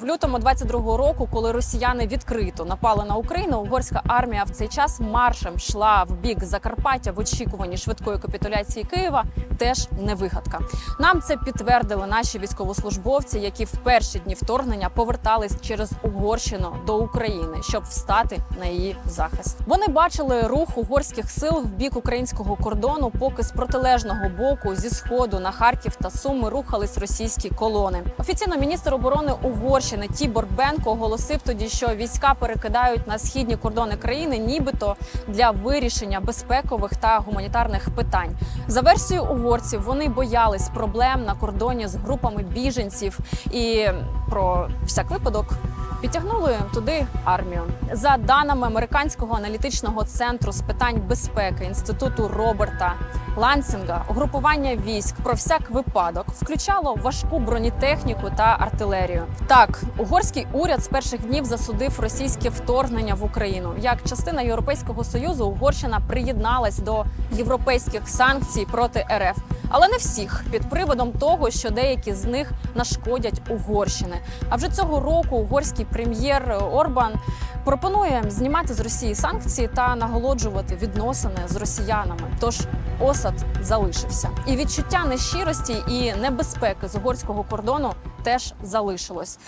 В лютому 22-го року, коли росіяни відкрито напали на Україну, угорська армія в цей час маршем йшла в бік Закарпаття в очікуванні швидкої капітуляції Києва. Теж не вигадка. Нам це підтвердили наші військовослужбовці, які в перші дні вторгнення повертались через Угорщину до України, щоб встати на її захист. Вони бачили рух угорських сил в бік українського кордону, поки з протилежного боку зі сходу на Харків та Суми рухались російські колони. Офіційно міністр оборони Угорщини Тібор Бенко оголосив тоді, що війська перекидають на східні кордони країни, нібито для вирішення безпекових та гуманітарних питань. За версією угорців, вони боялись проблем на кордоні з групами біженців і про всяк випадок. Підтягнули туди армію за даними американського аналітичного центру з питань безпеки інституту Роберта Лансінга. Угрупування військ про всяк випадок включало важку бронетехніку та артилерію. Так, угорський уряд з перших днів засудив російське вторгнення в Україну. Як частина Європейського союзу, Угорщина приєдналась до європейських санкцій проти РФ. Але не всіх під приводом того, що деякі з них нашкодять Угорщини. А вже цього року угорський прем'єр Орбан пропонує знімати з Росії санкції та наголоджувати відносини з росіянами. Тож осад залишився, і відчуття нещирості і небезпеки з угорського кордону теж залишилось.